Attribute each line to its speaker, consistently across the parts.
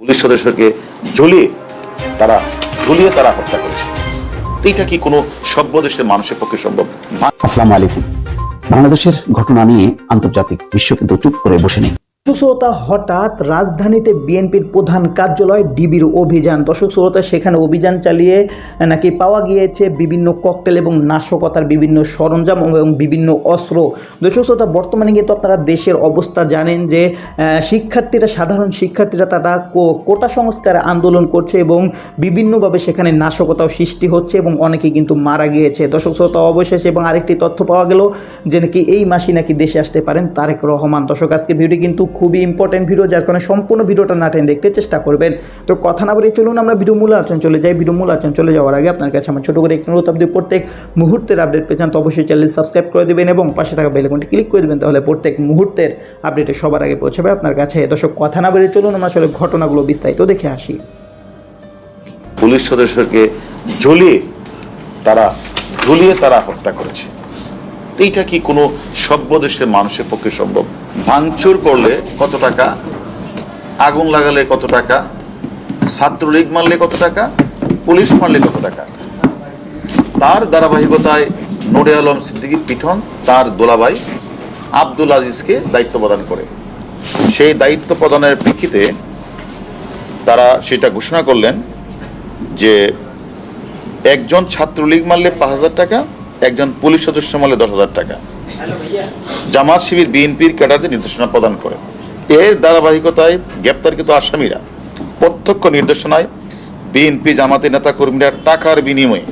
Speaker 1: Police সদস্যকে ঝুলিয়ে তারা ঝুলিয়ে তারা হত্যা করেছে। এইটা কি কোনো সভ্য দেশের মানুষের পক্ষে সম্ভব?
Speaker 2: আসসালাম আলাইকুম। বাংলাদেশের ঘটনা নিয়ে আন্তর্জাতিক বিশ্ব কিন্তু চুপ করে বসে নেই।
Speaker 3: দর্শক হঠাৎ রাজধানীতে বিএনপির প্রধান কার্যালয় ডিবির অভিযান। দর্শক শ্রোতা, সেখানে অভিযান চালিয়ে নাকি পাওয়া গিয়েছে বিভিন্ন ককটেল এবং নাশকতার বিভিন্ন সরঞ্জাম এবং বিভিন্ন অস্ত্র? দর্শক শ্রোতা, বর্তমানে কিন্তু আপনারা দেশের অবস্থা জানেন যে শিক্ষার্থীরা, সাধারণ শিক্ষার্থীরা তারা কোটা সংস্কার আন্দোলন করছে এবং বিভিন্নভাবে সেখানে নাশকতাও সৃষ্টি হচ্ছে এবং অনেকে কিন্তু মারা গিয়েছে। দর্শক শ্রোতা, অবশেষে এবং আরেকটি তথ্য পাওয়া গেল যে, নাকি এই মাসে নাকি দেশে আসতে পারেন তারেক রহমান। দর্শক আজকে ভিডিও কিন্তু খুবই ইম্পর্টেন্ট ভিডিও যার কারণে সম্পূর্ণ ভিডিওটা না টেনে দেখতে চেষ্টা করবেন। তো কথা না বলে চলুন, আমরা ভিডিও মূল আলোচনা চলে যাই। ভিডিও মূল আলোচনা চলে যাওয়ার আগে আপনার কাছে আমার ছোটো করে একটি অনুরোধ, আপনি প্রত্যেক মুহূর্তের আপডেট পেয়ে যান, তো অবশ্যই চ্যানেল সাবস্ক্রাইব করে দেবেন এবং পাশে থাকা বেলকনটি ক্লিক করে দেবেন, তাহলে প্রত্যেক মুহূর্তের আপডেটে সবার আগে পৌঁছাবে আপনার কাছে। দর্শক, কথা না বলে চলুন, আমরা আসলে ঘটনাগুলো বিস্তারিত দেখে আসি।
Speaker 1: পুলিশ সদস্যকে ঝুলিয়ে তারা ঝুলিয়ে তারা হত্যা করেছে। এইটা কি কোনো সভ্য দেশের মানুষের পক্ষে সম্ভব? ভাঙচুর করলে কত টাকা? আগুন লাগালে কত টাকা? ছাত্রলীগ মারলে কত টাকা? পুলিশ মারলে কত টাকা? তার ধারাবাহিকতায় নোরে আলম সিদ্দিকী পিঠন, তার দোলাভাই আব্দুল আজিজকে দায়িত্ব প্রদান করে। সেই দায়িত্ব প্রদানের প্রেক্ষিতে তারা সেটা ঘোষণা করলেন যে একজন ছাত্রলীগ মারলে পাঁচ হাজার টাকা একজন পুলিশ সদস্য মারলে দশ হাজার টাকা। জামাত শিবির বিএনপির ক্যাডারদের নির্দেশনা প্রদান করে। এর ধারাবাহিকতায় গ্রেপ্তারকৃত আসামিরা প্রত্যক্ষ নির্দেশনায় বিএনপি জামাতের নেতা কর্মীরা টাকার বিনিময়ে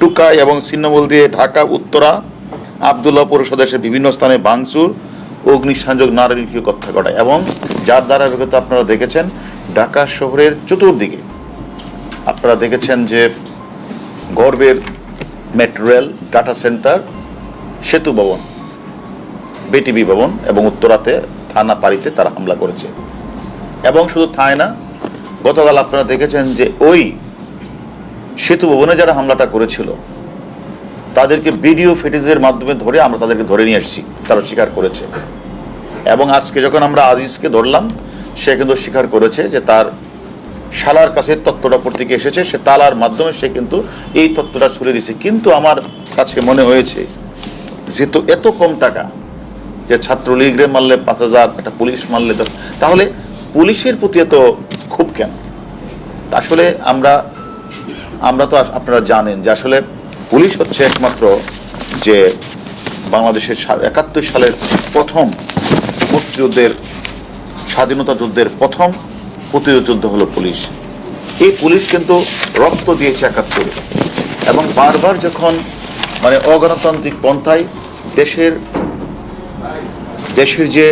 Speaker 1: টুকাই এবং ছিন্নমূল দিয়ে ঢাকা, উত্তরা, আবদুল্লাহ পরিষদের বিভিন্ন স্থানে ভাঙচুর, অগ্নিসংযোগ নারীকে হত্যা করায় এবং যার দ্বারা ধারাবাহিকতা আপনারা দেখেছেন, ঢাকা শহরের চতুর্দিকে। আপনারা দেখেছেন যে গর্বের মেট্রো রেল ডাটা সেন্টার, সেতু ভবন, বিটিভি ভবন এবং উত্তরাতে থানা পাড়িতে তারা হামলা করেছে। এবং শুধু থায় না, গতকাল আপনারা দেখেছেন যে ওই সেতু ভবনে যারা হামলাটা করেছিল, তাদেরকে ভিডিও ফিটেজের মাধ্যমে ধরে আমরা তাদেরকে ধরে নিয়ে এসেছি, তারা স্বীকার করেছে। এবং আজকে যখন আমরা আজিজকে ধরলাম, সে কিন্তু স্বীকার করেছে যে তার শালার কাছে তথ্যটা থেকে এসেছে, সে তালার মাধ্যমে সে কিন্তু এই তত্ত্বটা ছুড়ে দিয়েছে। কিন্তু আমার কাছে মনে হয়েছে যেহেতু এত কম টাকা যে ছাত্রলীগরে মারলে পাঁচ হাজার, একটা পুলিশ মারলে তাহলে পুলিশের প্রতি এত খুব কেন? আসলে আমরা আমরা তো আপনারা জানেন যে আসলে পুলিশ হচ্ছে একমাত্র যে বাংলাদেশের একাত্তর সালের প্রথম মুক্তিযুদ্ধের, স্বাধীনতা যুদ্ধের প্রথম প্রতিযুদ্ধ হলো পুলিশ। এই পুলিশ কিন্তু রক্ত দিয়েছে একাত্তরে। এবং বারবার যখন মানে অগণতান্ত্রিক পন্থায় দেশের দেশের যে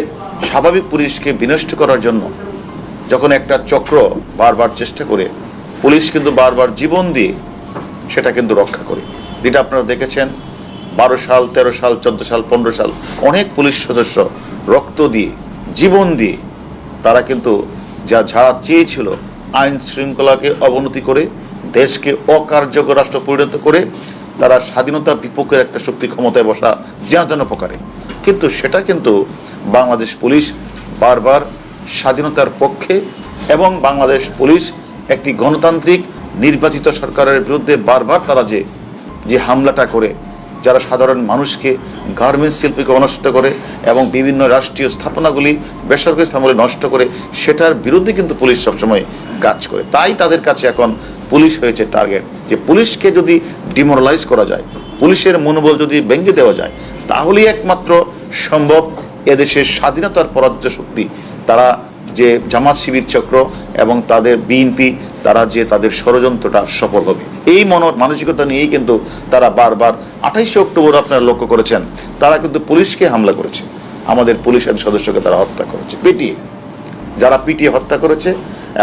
Speaker 1: স্বাভাবিক পুলিশকে বিনষ্ট করার জন্য যখন একটা চক্র বারবার চেষ্টা করে, পুলিশ কিন্তু বারবার জীবন দিয়ে সেটা কিন্তু রক্ষা করে। যেটা আপনারা দেখেছেন, বারো সাল, তেরো সাল, চোদ্দ সাল, পনেরো সাল, অনেক পুলিশ সদস্য রক্ত দিয়ে, জীবন দিয়ে তারা কিন্তু যা যা চেয়েছিল আইন শৃঙ্খলাকে অবনতি করে দেশকে অকার্যকর রাষ্ট্র পরিণত করে, তারা স্বাধীনতা বিপক্ষের একটা শক্তি ক্ষমতায় বসা যেন প্রকারে। কিন্তু সেটা কিন্তু বাংলাদেশ পুলিশ বারবার স্বাধীনতার পক্ষে এবং বাংলাদেশ পুলিশ একটি গণতান্ত্রিক, নির্বাচিত সরকারের বিরুদ্ধে বারবার তারা যে যে হামলাটা করে যারা সাধারণ মানুষকে গার্মেন্টস শিল্পীকে অনষ্ট করে এবং বিভিন্ন রাষ্ট্রীয় স্থাপনাগুলি বেসরকারি স্থাপনাগুলি নষ্ট করে, সেটার বিরুদ্ধে কিন্তু পুলিশ সবসময় কাজ করে। তাই তাদের কাছে এখন পুলিশ হয়েছে টার্গেট যে পুলিশকে যদি ডিমোরালাইজ করা যায়, পুলিশের মনোবল যদি ভেঙে দেওয়া যায়, তাহলেই একমাত্র সম্ভব এদেশের স্বাধীনতার পরাজ্য শক্তি। তারা যে জামাত শিবির চক্র এবং তাদের বিএনপি তারা যে তাদের ষড়যন্ত্রটা সফল হবে। এই মন মানসিকতা নিয়েই কিন্তু তারা বারবার আঠাইশে অক্টোবর আপনারা লক্ষ্য করেছেন, তারা কিন্তু পুলিশকে হামলা করেছে। আমাদের পুলিশের সদস্যকে তারা হত্যা করেছে, পিটিয়ে। যারা পিটিয়ে হত্যা করেছে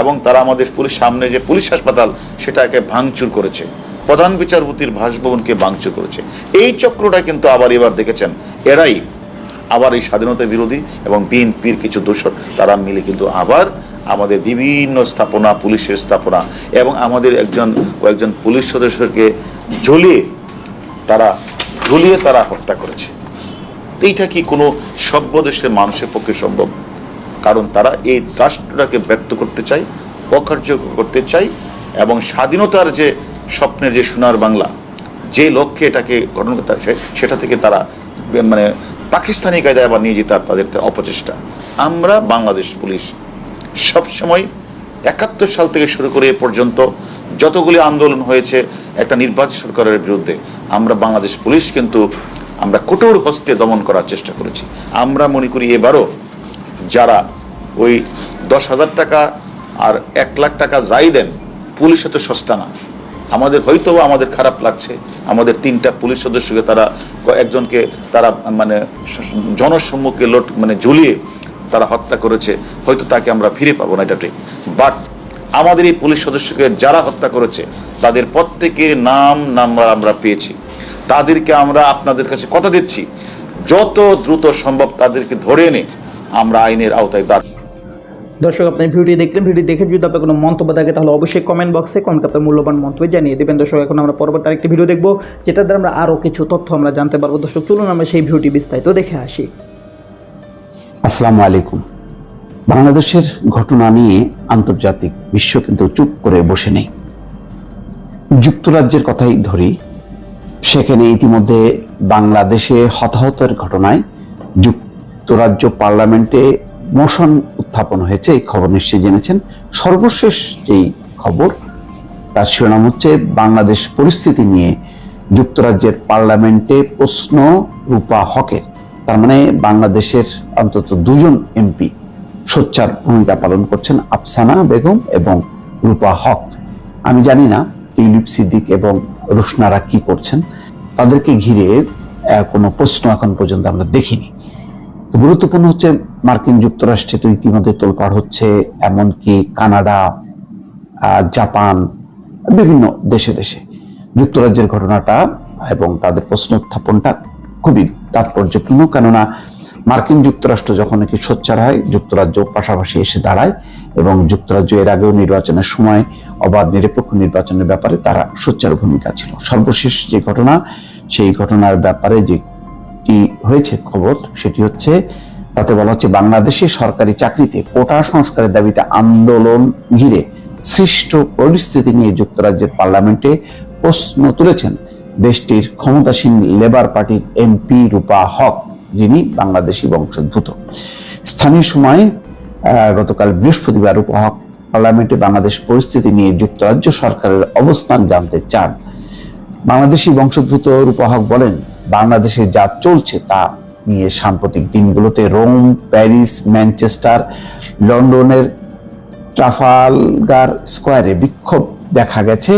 Speaker 1: এবং তারা আমাদের পুলিশ সামনে যে পুলিশ হাসপাতাল, সেটাকে ভাঙচুর করেছে। প্রধান বিচারপতির বাসভবনকে ভাঙচুর করেছে। এই চক্রটা কিন্তু আবার এবার দেখেছেন, এরাই আবার এই স্বাধীনতা বিরোধী এবং বিএনপির কিছু দোষর, তারা মিলে কিন্তু আবার আমাদের বিভিন্ন স্থাপনা, পুলিশের স্থাপনা এবং আমাদের একজন একজন পুলিশ সদস্যকে ঝুলিয়ে তারা ঝুলিয়ে তারা হত্যা করেছে। এইটা কি কোনো সভ্য দেশের মানুষের পক্ষে সম্ভব? কারণ তারা এই রাষ্ট্রটাকে ব্যক্ত করতে চায়, অকার্যকর করতে চাই এবং স্বাধীনতার যে স্বপ্নের যে সোনার বাংলা, যে লক্ষ্যে এটাকে গঠন করতে সেটা থেকে তারা মানে পাকিস্তানি কায়দায় আবার নিয়ে যেতে তাদের অপচেষ্টা। আমরা বাংলাদেশ পুলিশ সবসময় একাত্তর সাল থেকে শুরু করে এ পর্যন্ত যতগুলি আন্দোলন হয়েছে, একটা নির্বাচিত সরকারের বিরুদ্ধে আমরা বাংলাদেশ পুলিশ কিন্তু আমরা কঠোর হস্তে দমন করার চেষ্টা করেছি। আমরা মনে করি এবারও যারা ওই দশ হাজার টাকা আর এক লাখ টাকা যাই দেন, পুলিশ এত সস্তা না। আমাদের হয়তো আমাদের খারাপ লাগছে। আমাদের তিনটা পুলিশ সদস্যকে তারা একজনকে তারা মানে জনসম্মুখে লোট মানে ঝুলিয়ে তারা হত্যা করেছে, হয়তো তাকে আমরা ফিরে পাবো না, এটা ঠিক। বাট আমাদের এই পুলিশ সদস্যকে যারা হত্যা করেছে, তাদের প্রত্যেকের নাম নাম্বার আমরা পেয়েছি। তাদেরকে আমরা আপনাদের কাছে কথা দিচ্ছি। যত দ্রুত সম্ভব তাদেরকে ধরে এনে আমরা আইনের আওতায় দাঁড়
Speaker 3: দর্শক, আপনি ভিডিওটি দেখলেন ভিডিও দেখে যদি আপনার কোনো মন্তব্য থাকে, তাহলে অবশ্যই কমেন্ট বক্সে কমেন্ট আপনার মূল্যবান মন্তব্য জানিয়ে দেবেন। দর্শক, এখন আমরা পরবর্তী আরেকটি ভিডিও দেখব, যেটার দ্বারা আমরা আরও কিছু তথ্য আমরা জানতে পারব। দর্শক, চলুন আমরা সেই ভিডিওটি বিস্তারিত দেখে আসি।
Speaker 2: আসসালামু আলাইকুম। বাংলাদেশের ঘটনা নিয়ে আন্তর্জাতিক বিশ্ব কিন্তু চুপ করে বসে নেই। যুক্তরাজ্যের কথাই ধরি, সেখানে ইতিমধ্যে বাংলাদেশে হতাহতের ঘটনায় যুক্তরাজ্য পার্লামেন্টে মোশন উত্থাপন হয়েছে, এই খবর নিশ্চয়ই জেনেছেন। সর্বশেষ যেই খবর, তার শিরোনাম হচ্ছে, বাংলাদেশ পরিস্থিতি নিয়ে যুক্তরাজ্যের পার্লামেন্টে প্রশ্ন রূপা হকের। তার মানে বাংলাদেশের অন্তত দুজন এমপি সোচ্চার ভূমিকা পালন করছেন আফসানা বেগম এবং রূপা হক। আমি জানি না টিউলিপ সিদ্দিক এবং রুশনারা কি করছেন। তাদেরকে ঘিরে কোনো প্রশ্ন এখন পর্যন্ত আমরা দেখিনি। গুরুত্বপূর্ণ হচ্ছে মার্কিন যুক্তরাষ্ট্রে তো ইতিমধ্যে তোলপাড় হচ্ছে, এমনকি কানাডা জাপান, বিভিন্ন দেশে দেশে। যুক্তরাজ্যের ঘটনাটা এবং তাদের প্রশ্ন উত্থাপনটা খুবই তাৎপর্যপূর্ণ কেননা মার্কিন যুক্তরাষ্ট্র যখন নাকি সোচ্চার হয়, যুক্তরাজ্য পাশাপাশি এসে দাঁড়ায় এবং যুক্তরাজ্য এর আগেও নির্বাচনের সময় অবাধ, নিরপেক্ষ নির্বাচনের ব্যাপারে তারা সোচ্চার ভূমিকা ছিল। সর্বশেষ যে ঘটনা, সেই ঘটনার ব্যাপারে যে কি হয়েছে খবর, সেটি হচ্ছে, তাতে বলা হচ্ছে বাংলাদেশে সরকারি চাকরিতে কোটা সংস্কারের দাবিতে আন্দোলন ঘিরে সৃষ্ট পরিস্থিতি নিয়ে যুক্তরাজ্যের পার্লামেন্টে প্রশ্ন তুলেছেন। দেশটির ক্ষমতাসীন লেবার পার্টির এমপি রূপা হক, যিনি বাংলাদেশি বংশোদ্ভূত। স্থানীয় সময় গতকাল বৃহস্পতিবার রূপা হক পার্লামেন্টে বাংলাদেশ পরিস্থিতি নিয়ে যুক্তরাজ্য সরকারের অবস্থান জানতে চান। বাংলাদেশি বংশোদ্ভূত রূপহক বলেন, বাংলাদেশে যা চলছে তা নিয়ে সাম্প্রতিক দিনগুলোতে রোম, প্যারিস, ম্যানচেস্টার, লন্ডনের ট্রাফালগার স্কোয়ারে বিক্ষোভ দেখা গেছে।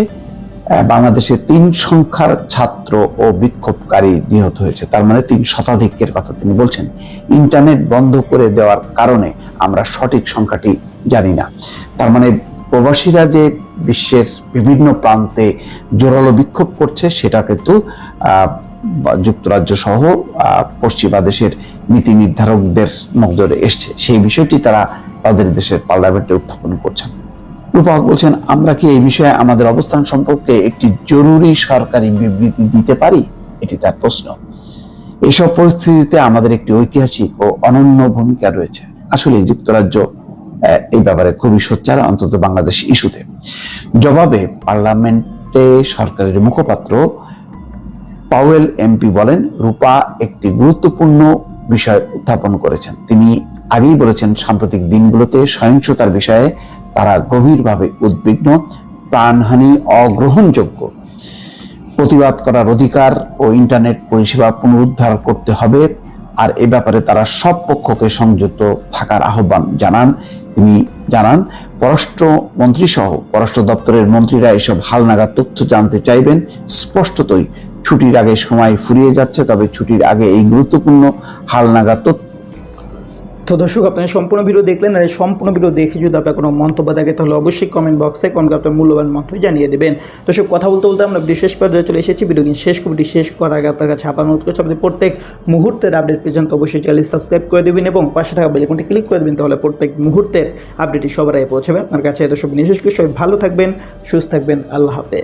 Speaker 2: বাংলাদেশে তিন সংখ্যার ছাত্র ও বিক্ষোভকারী নিহত হয়েছে। তার মানে তিন শতাধিকের কথা তিনি বলছেন। ইন্টারনেট বন্ধ করে দেওয়ার কারণে আমরা সঠিক সংখ্যাটি জানি না। তার মানে প্রবাসীরা যে বিশ্বের বিভিন্ন প্রান্তে জোরালো বিক্ষোভ করছে, সেটা কিন্তু যুক্তরাজ্য সহ পশ্চিমা দেশের নীতি নির্ধারকদের নজরে এসছে। সেই বিষয়টি তারা তাদের দেশের পার্লামেন্টে উত্থাপন করছেন। রূপক বলছেন, আমরা কি এই বিষয়ে আমাদের অবস্থান সম্পর্কে একটি জরুরি সরকারি বিবৃতি দিতে পারি? এটি তার প্রশ্ন। এসব পরিস্থিতিতে আমাদের একটি ঐতিহাসিক ও অনন্য ভূমিকা রয়েছে। আসলে যুক্তরাজ্য এই ব্যাপারে খুবই সোচ্চার অন্তত বাংলাদেশ ইস্যুতে। জবাবে পার্লামেন্টে সরকারের মুখপাত্র পাওয়েল এমপি বলেন, রূপা একটি গুরুত্বপূর্ণ বিষয় উত্থাপন করেছেন। তিনি আগেই বলেছেন, সাম্প্রতিক দিনগুলোতে সহিংসতার বিষয়ে তারা গভীরভাবে উদ্বিগ্ন, প্রাণহানি, অগ্রহণযোগ্য। প্রতিবাদ করার অধিকার ও ইন্টারনেট পরিষেবা পুনরুদ্ধার করতে হবে, আর এ ব্যাপারে তারা সব পক্ষকে সংযুক্ত থাকার আহ্বান জানান। তিনি জানান, পররাষ্ট্র মন্ত্রী সহ পররাষ্ট্র দপ্তরের মন্ত্রীরা এসব হালনাগাদ তথ্য জানতে চাইবেন। স্পষ্টতই ছুটির আগে সময় ফুরিয়ে যাচ্ছে, তবে ছুটির আগে এই গুরুত্বপূর্ণ হালনাগাদ তথ্য
Speaker 3: তো দর্শক আপনি সম্পূর্ণ ভিডিও দেখলেন আর এই সম্পূর্ণ ভিডিও দেখে যদি আপনার কোনো মন্তব্য থাকে, তাহলে অবশ্যই কমেন্ট বক্সে কমেন্ট আপনার মূল্যবান মন্তব্য জানিয়ে দেবেন। দর্শক, কথা বলতে বলতে আমরা বিশেষ পর্যায়ে চলে এসেছি। ভিডিও কিন্তু শেষ কমিটি শেষ করার আগে আপনার কাছে আপনার অনুরোধ করছি আপনি প্রত্যেক মুহূর্তের আপডেট পর্যন্ত অবশ্যই চ্যানেল সাবস্ক্রাইব করে দেবেন এবং পাশে থাকা বেলকনটি ক্লিক করে দেবেন, তাহলে প্রত্যেক মুহূর্তের আপডেটই সবার আগে পৌঁছাবে। আপনার কাছে দর্শক বিশেষ করে সবাই ভালো থাকবেন, সুস্থ থাকবেন, আল্লাহ হাফেজ।